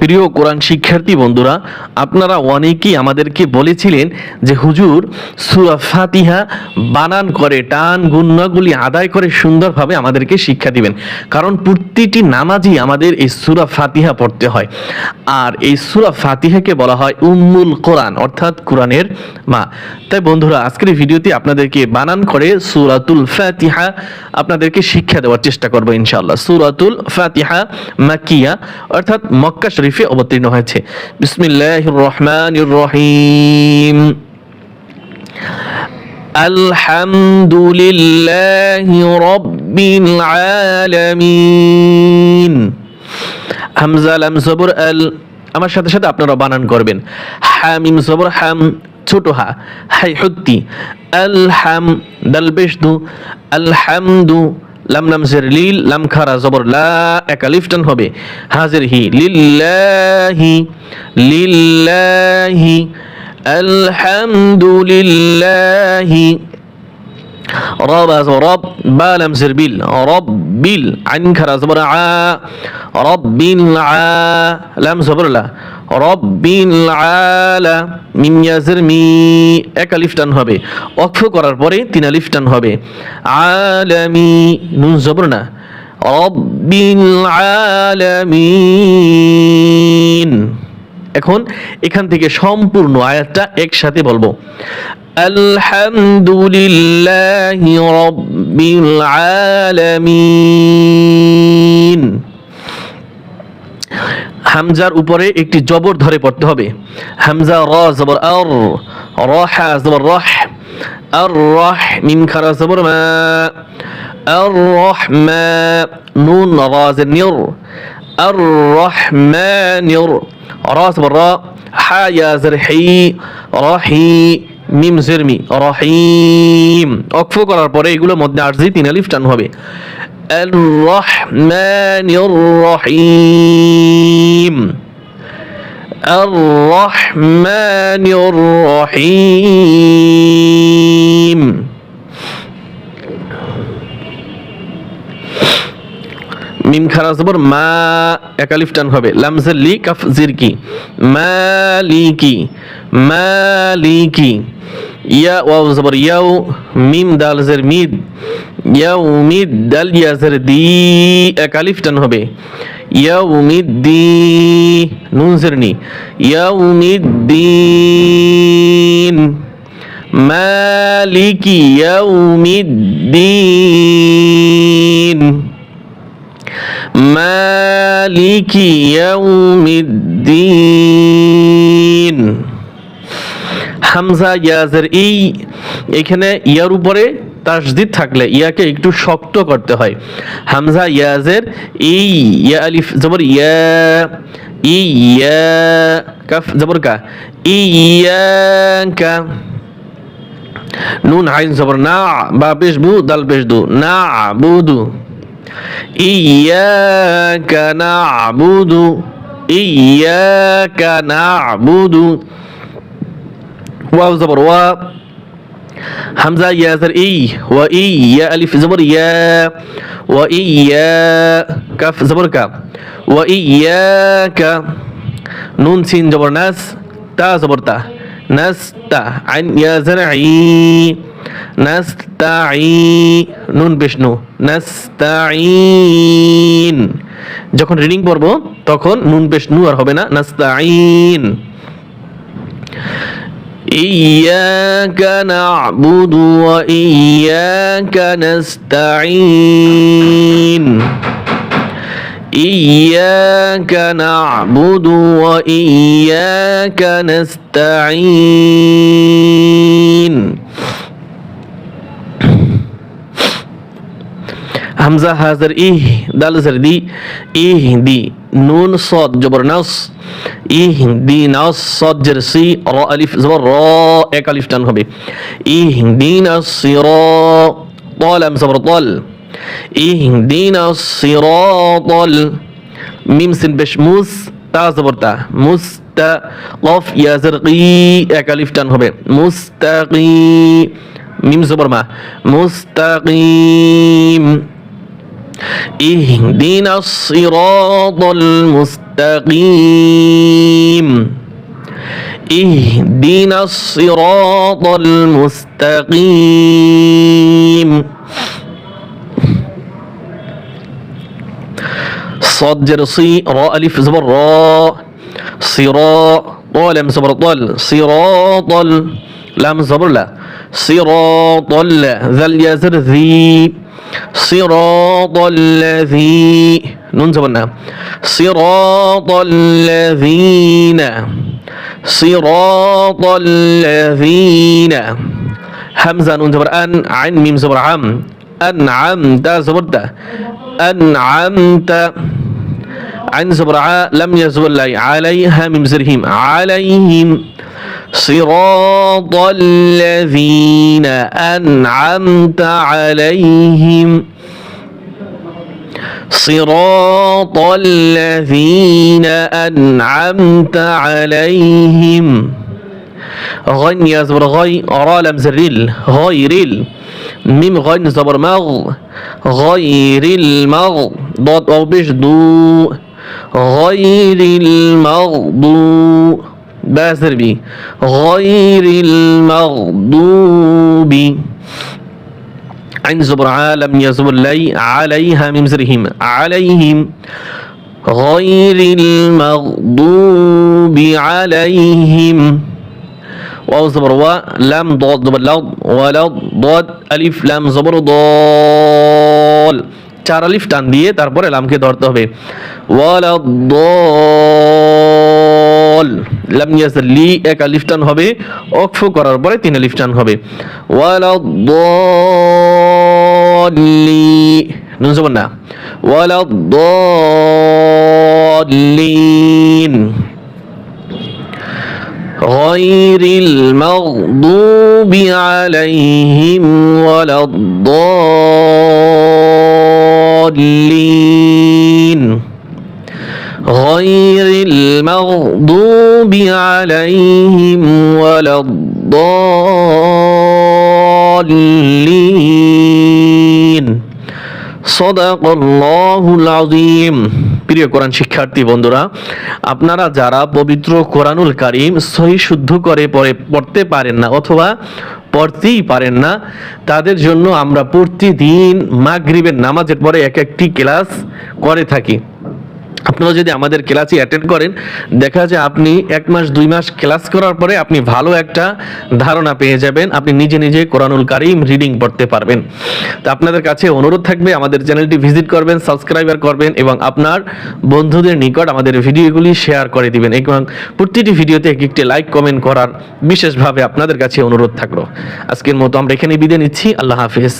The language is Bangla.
প্রিয় কোরআন শিক্ষার্থী বন্ধুরা, আপনারা অনেকেই আমাদেরকে বলেছিলেন যে হুজুর সুরা ফাতিহা বানান করে, টান গুন্নাগুলি আদায় করে সুন্দরভাবে আমাদেরকে শিক্ষা দিবেন। কারণ প্রতিটি নামাজই আমাদের এই সুরা ফাতিহা পড়তে হয়। আর এই সুরা ফাতিহাকে বলা হয় উম্মুল কোরআন, অর্থাৎ কোরআনের মা। তাই বন্ধুরা, আজকের ভিডিওতে আপনাদেরকে বানান করে সুরাতুল ফাতিহা আপনাদেরকে শিক্ষা দেওয়ার চেষ্টা করব ইনশাআল্লাহ। সুরাতুল ফাতিহা মাকিয়া, অর্থাৎ মক্কা শরীফে অবতীর্ণ হয়েছে। বিসমিল্লাহির রহমানির রহিম আলহামদুলিল্লাহি রাব্বিল আলামিন হামজা, লাম, জবর, আল। আমার সাথে সাথে আপনারা বানান করবেন। হামিম, জবর, হাম, ছোট হা, হাই, হত্তি। আল হাম দাল বেশদু আলহামদু লাম লাম জের লিল, লাম খারা জবর লা, একা লিফটন হবে। হাজির হি, লিল্লাহি লিল্লাহি, আলহামদুলিল্লাহি। রব আসব রব বা লামসের বিল রব বিল আইন খারা জবর আ, রব বিন আ, লাম জবর রব বিন আলা মিম মি, এক আলিফ হবে। অক্ষ করার পরে তিন আলিফ হবে। আলামি নুন জবর না রব বিন আলামিন এখন এখান থেকে সম্পূর্ণ আয়াতটা একসাথে বলব। আলহামদুলিল্লাহি রাব্বিল আলামিন। হামজার উপরে একটি জবর ধরে পড়তে হবে। হামজা র জবর আর, রহা জবর রহ, আর রহ মিম খারা জবর মা, আর রহমা নুন রাজ নির আর রহমানির রা জবর রা হা ইয়া জের হি রহি মিম জেরমি রহিম অক্ফ করার পরে এগুলো মধ্যে আরজি তিন আলিফ টান হবে الرحمن الرحيم الرحمن الرحيم মিম খারা জবর, মা একালিফ টান হবে। লামজের লি, কাফ জিরকি মালিকি মালিকি ইয়া ওয়াও জবর, ইয়াও মিম দাল জের মিদ, ইয়াও মিদ দাল ইয়া জের দি একালিফ টান হবে। দি, নুন জের নি। ইয়াও মিদ দিন মালিকি ইয়াও দিন মালিকি ইয়াউমিদ্দিন। হামজা, ইয়াজের এই, এখানে ইয়ার উপরে তাসদিদ থাকলে ইয়াকে একটু শক্ত করতে হয়। হামজা, ইয়াজের এই, ইয়া আলিফ, জবর ইয়া ইয়া কাফ, জবর কা ইয়াকা নুন আইন জবর না, বা পেশ বু, দাল পেশ দু, না বুদু إياك نعبد إياك نعبد. واو زبر و حمزة يا زر إي وإيا ألف زبر يا وإيا كف زبر كا وإياك. نون سين زبر ناس تا زبر تا ناس تا عن يا زرعي নুন বিষ্ণু নাস্তাইন যখন রিডিং পড়ব তখন নুন বিষ্ণু আর হবে না নাস্তাইন إياك نعبد وإياك نستعين إياك نعبد وإياك نستعين হামজা হাজার ইহ দাল দি, ইহ দি নুন সদ জবর নাস, ইহ দি নাস সদ জের র আলিফ জবর র, এক আলিফ টান হবে। ই দি নাস সি, র, তল আম জবর তল। ই দি নাস সি, র, তল। মিম সিন বেশ মুস, তা জবর তা। মুস তা, কফ ইয়াজার কি, এক আলিফ টান হবে। মুস্তাকি মিম জবর মা। মুস্তাকিম اهدنا الصراط المستقيم. اهدنا الصراط المستقيم. صاد جرصي راء ألف زبر راء صراء طال زبر طال. صراط لام زبر لا. صراط ذا اليزر ذي صراط الذي نون زبرنا صراط الذين صراط الذين. همزة نون زبر أن عين ميم زبر عم. أنعمت زبرت. أنعمت. عن زبر لم يزبر لي. عليها من زرهم. عليهم. صراط الذين أنعمت عليهم. صراط الذين أنعمت عليهم. غن يزبر غي را لم زريل غير ال ميم غن زبر مغ. غير المغ ضاد أو بش دو. غير المغضوب باسر بي غير المغضوب عن زبر عالم يزبر لي عليها ممزرهم عليهم غير المغضوب عليهم واو زبر و لام ضاد زبر لض ولض ضاد ألف لام زبر ضال চার আলিফ টান দিয়ে তারপরে লামকে ধরতে হবে ওয়ালাদ লাম ইয়াসির লি এক আলিফ টান হবে অক্ফ করার পরে তিন আলিফ টান হবে ওয়ালাদ্দাল্লি নুন জবর না ওয়ালাদ্দাল্লিন غير المغضوب عليهم ولا الضالين غير المغضوب عليهم ولا الضالين صدق الله العظيم প্রিয় কোরআন শিক্ষার্থী বন্ধুরা আপনারা যারা পবিত্র কোরআনুল কারিম সহি শুদ্ধ করে পড়ে পড়তে পারেন না অথবা পড়তেই পারেন না তাদের জন্য আমরা প্রতিদিন মাগরিবের নামাজের পরে এক একটি ক্লাস করে থাকি আপনারা যদি আমাদের ক্লাসই অ্যাটেন্ড করেন, দেখা যায় আপনি এক মাস, দুই মাস ক্লাস করার পরে আপনি ভালো একটা ধারণা পেয়ে যাবেন, আপনি নিজে নিজে কোরআনুল কারিম রিডিং পড়তে পারবেন। তো আপনাদের কাছে অনুরোধ থাকবে, আমাদের চ্যানেলটি ভিজিট করবেন সাবস্ক্রাইবার করবেন এবং আপনার বন্ধুদের নিকট আমাদের ভিডিওগুলি শেয়ার করে দিবেন এবং প্রতিটি ভিডিওতে এক একটি লাইক কমেন্ট করার বিশেষভাবে আপনাদের কাছে অনুরোধ থাকল। আজকের মতো আমরা এখানে বিদায় নিচ্ছি, আল্লাহ হাফিজ।